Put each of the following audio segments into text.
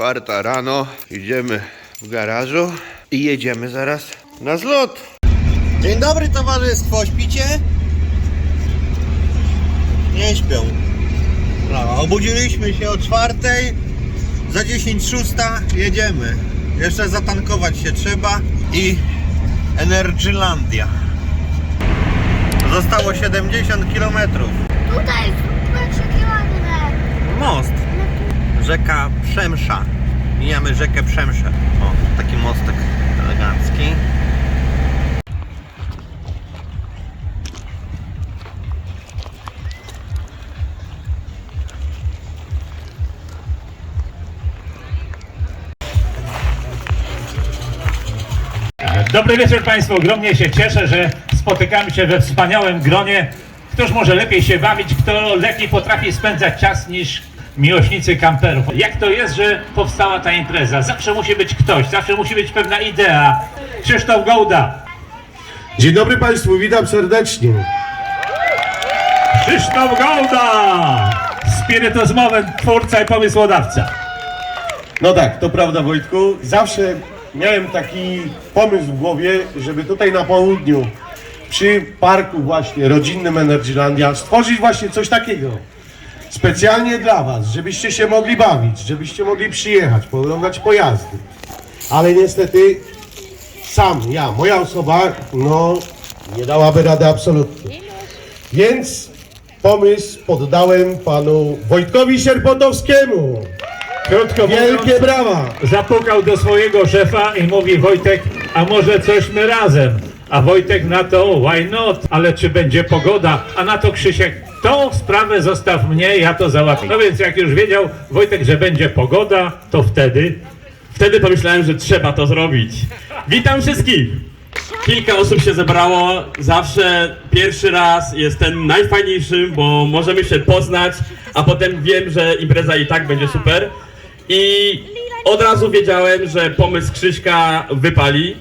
Czwarta rano, idziemy w garażu i jedziemy zaraz na zlot. Dzień dobry towarzystwo, śpicie? Nie śpią. No, obudziliśmy się o czwartej, za 10 szósta jedziemy. Jeszcze zatankować się trzeba i Energylandia. Zostało 70 km. Tutaj zróbmy przekiwanie. Most. Rzeka Przemsza. Mijamy rzekę Przemszę. O, taki mostek elegancki. Dobry wieczór Państwu. Ogromnie się cieszę, że spotykamy się we wspaniałym gronie. Któż może lepiej się bawić, kto lepiej potrafi spędzać czas niż miłośnicy kamperów. Jak to jest, że powstała ta impreza? Zawsze musi być ktoś, zawsze musi być pewna idea. Krzysztof Gołda. Dzień dobry Państwu, witam serdecznie. Krzysztof Gołda! Spirytus Moment, twórca i pomysłodawca. No tak, to prawda Wojtku. Zawsze miałem taki pomysł w głowie, żeby tutaj na południu, przy parku właśnie rodzinnym Energylandia, stworzyć właśnie coś takiego. Specjalnie dla Was, żebyście się mogli bawić, żebyście mogli przyjechać, pooglądać pojazdy. Ale niestety sam, ja, moja osoba, no nie dałaby rady absolutnie. Więc pomysł poddałem panu Wojtkowi Sierpotowskiemu. Krótko Wielkie mówiąc, brawa! zapukał do swojego szefa i mówi Wojtek, a może coś my razem? A Wojtek na to, why not? Ale czy będzie pogoda? A na to Krzysiek, tą sprawę zostaw mnie, ja to załatwię. No więc jak już wiedział Wojtek, że będzie pogoda, to wtedy Wtedy pomyślałem, że trzeba to zrobić. Witam wszystkich! Kilka osób się zebrało. Zawsze pierwszy raz jest ten najfajniejszy, bo możemy się poznać, a potem wiem, że impreza i tak będzie super. I od razu wiedziałem, że pomysł Krzyśka wypali.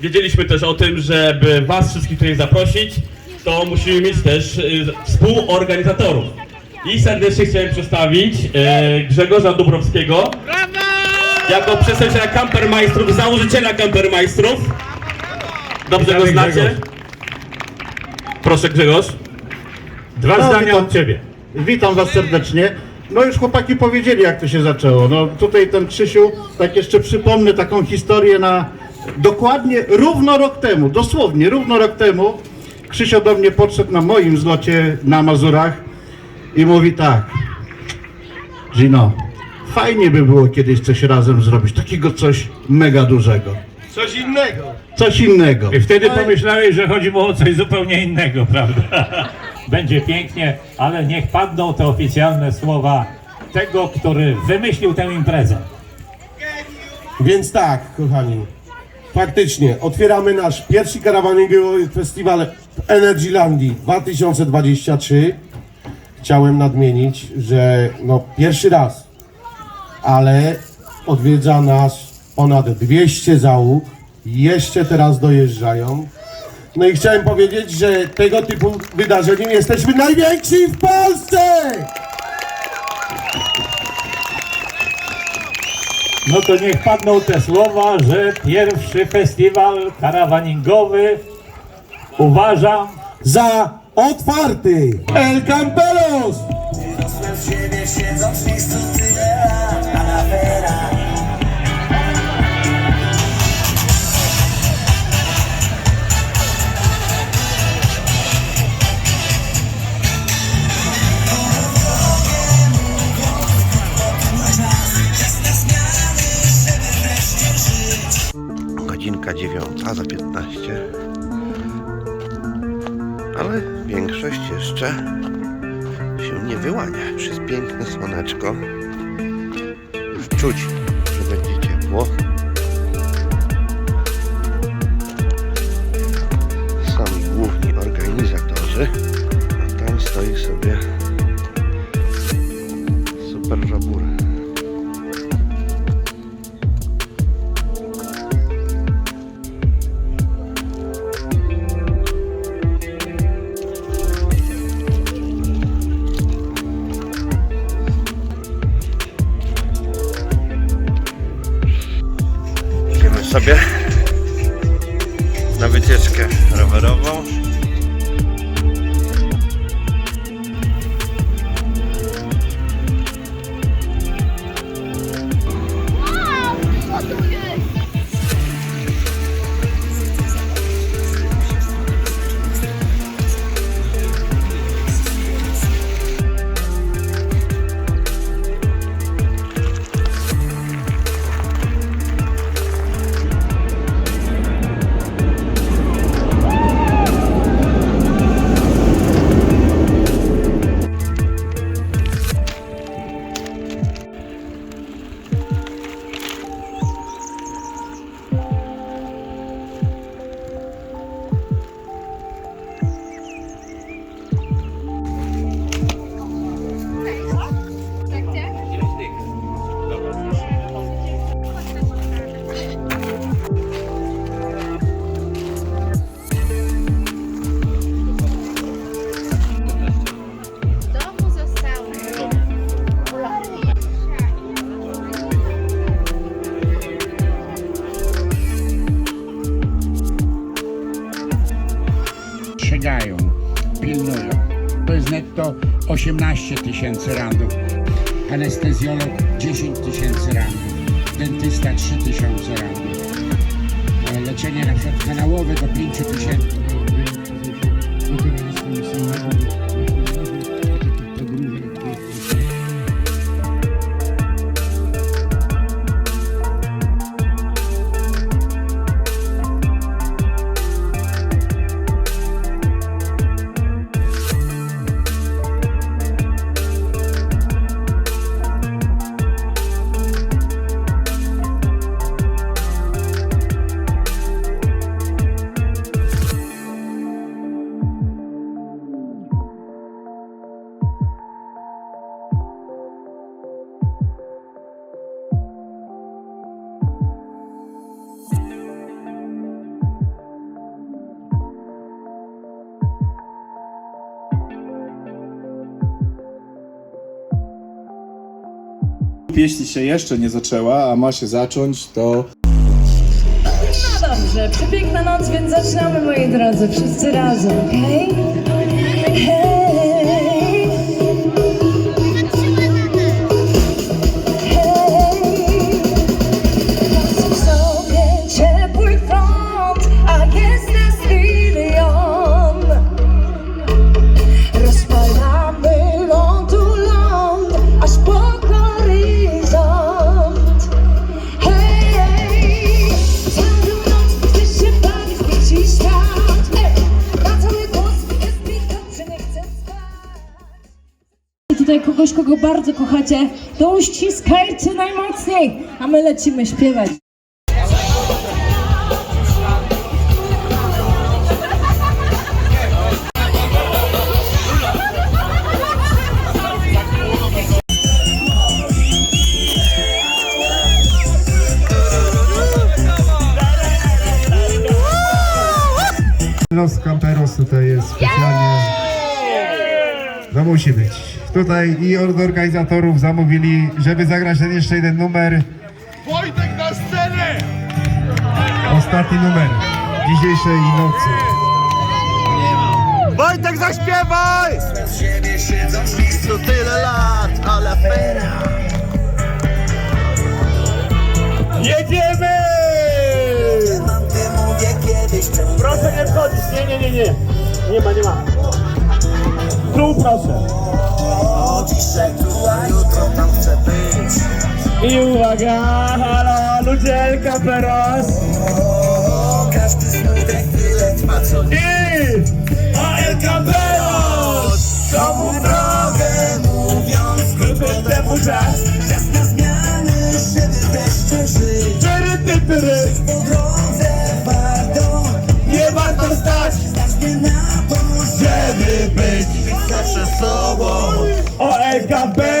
Wiedzieliśmy też o tym, żeby was wszystkich tutaj zaprosić, to musimy mieć też y, współorganizatorów. I serdecznie chciałem przedstawić y, Grzegorza Dubrowskiego jako przedstawiciela Kampermajstrów, założyciela Kampermajstrów. Dobrze go Witamy, znacie? Grzegorz. Proszę Grzegorz. dwa No, zdania witam. od Ciebie. Witam Was serdecznie. No już chłopaki powiedzieli jak to się zaczęło. No tutaj ten Krzysiu, tak jeszcze przypomnę taką historię na dokładnie równo rok temu, dosłownie równo rok temu Krzysio do mnie podszedł na moim zlocie na Mazurach i mówi tak Gino, fajnie by było kiedyś coś razem zrobić, takiego coś mega dużego. Coś innego. Coś innego. I wtedy pomyślałeś, że chodzi mu o coś zupełnie innego, prawda? Będzie pięknie, ale niech padną te oficjalne słowa tego, który wymyślił tę imprezę. Więc tak, kochani, faktycznie otwieramy nasz pierwszy karawaningowy festiwal w Energylandii 2023. Chciałem nadmienić, że no pierwszy raz, ale odwiedza nas ponad 200 załóg, jeszcze teraz dojeżdżają. No i chciałem powiedzieć, że tego typu wydarzeniem jesteśmy najwięksi w Polsce! No to niech padną te słowa, że pierwszy festiwal karawaningowy uważam, za otwarty El Camperos! Rosłem w ziemię, siedząc w miejscu tyle lat na jeszcze się nie wyłania przez piękne słoneczko. Czuć, że będzie ciepło. Rowerową. 18 tysięcy randów. Anestezjolog 10 tysięcy randów. Dentysta 3 tysiące randów. E, Leczenie na przykład kanałowe do 5 tysięcy. Jeśli się jeszcze nie zaczęła, a ma się zacząć, to No dobrze, przepiękna noc, więc zaczynamy moi drodzy, wszyscy razem, okej? Hej! Kogoś, kogo bardzo kochacie, to uściskajcie najmocniej, a my lecimy śpiewać. Los Camperos tutaj jest specjalnie. No musi być. Tutaj i od organizatorów zamówili, żeby zagrać ten jeszcze jeden numer. Wojtek na scenę! Ostatni numer dzisiejszej nocy. Wojtek zaśpiewaj! To tyle lat, ale afera. Jedziemy! Proszę nie wchodzić, nie, nie, nie, nie. Nie ma, nie ma. Tu proszę. dzisiaj tu, a jutro tam być I uwaga, halo, ludzielka Peros. O, każdy co I AL Camperos! Komu drogę mówiąc Krótko temu czas. Zawsze sobą OL Camperos!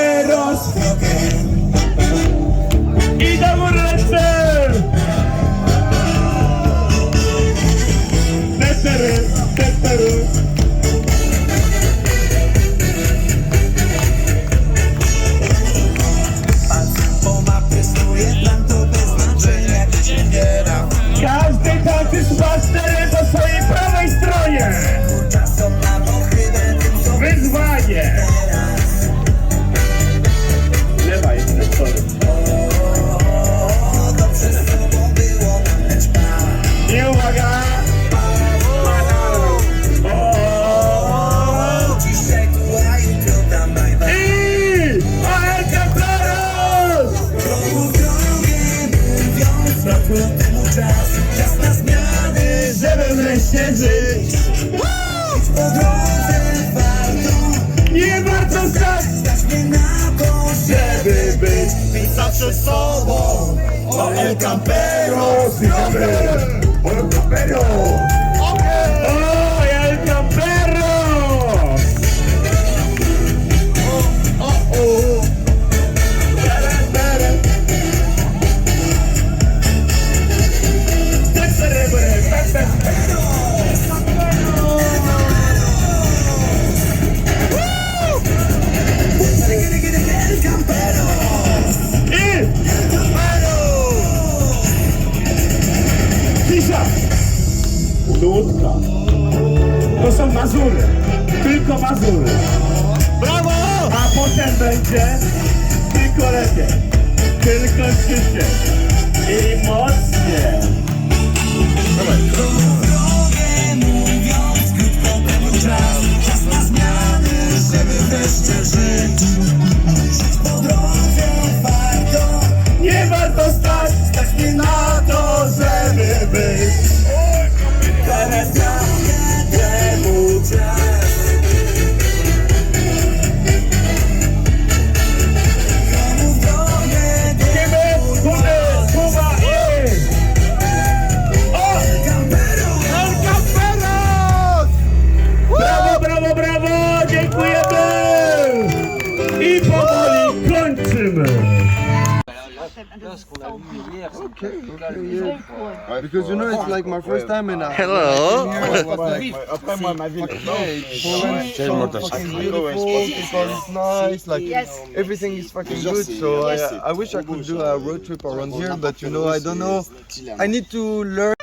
Cisza! Ludka. To są Mazury. Tylko Mazury. Brawo! A potem będzie tylko lepiej. Tylko szybciej. I Krótko temu czas Czas na zmiany, żeby wreszcie żyć Żyć po drodze Because you know it's like my first time in a Hello. Après moi ma ville. So fucking beautiful, people is nice, like everything is fucking good. So I, I wish I could do a road trip around here, but you know I don't know. I need to learn.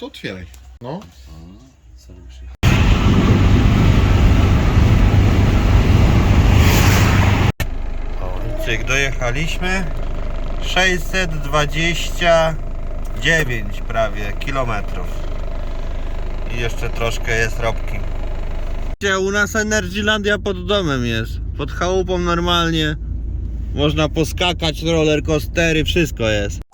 To otwieraj. No. Cyk, dojechaliśmy. 629 prawie kilometrów. I jeszcze troszkę jest robki u nas Energylandia pod domem jest. Pod chałupą normalnie można poskakać, roller coastery, wszystko jest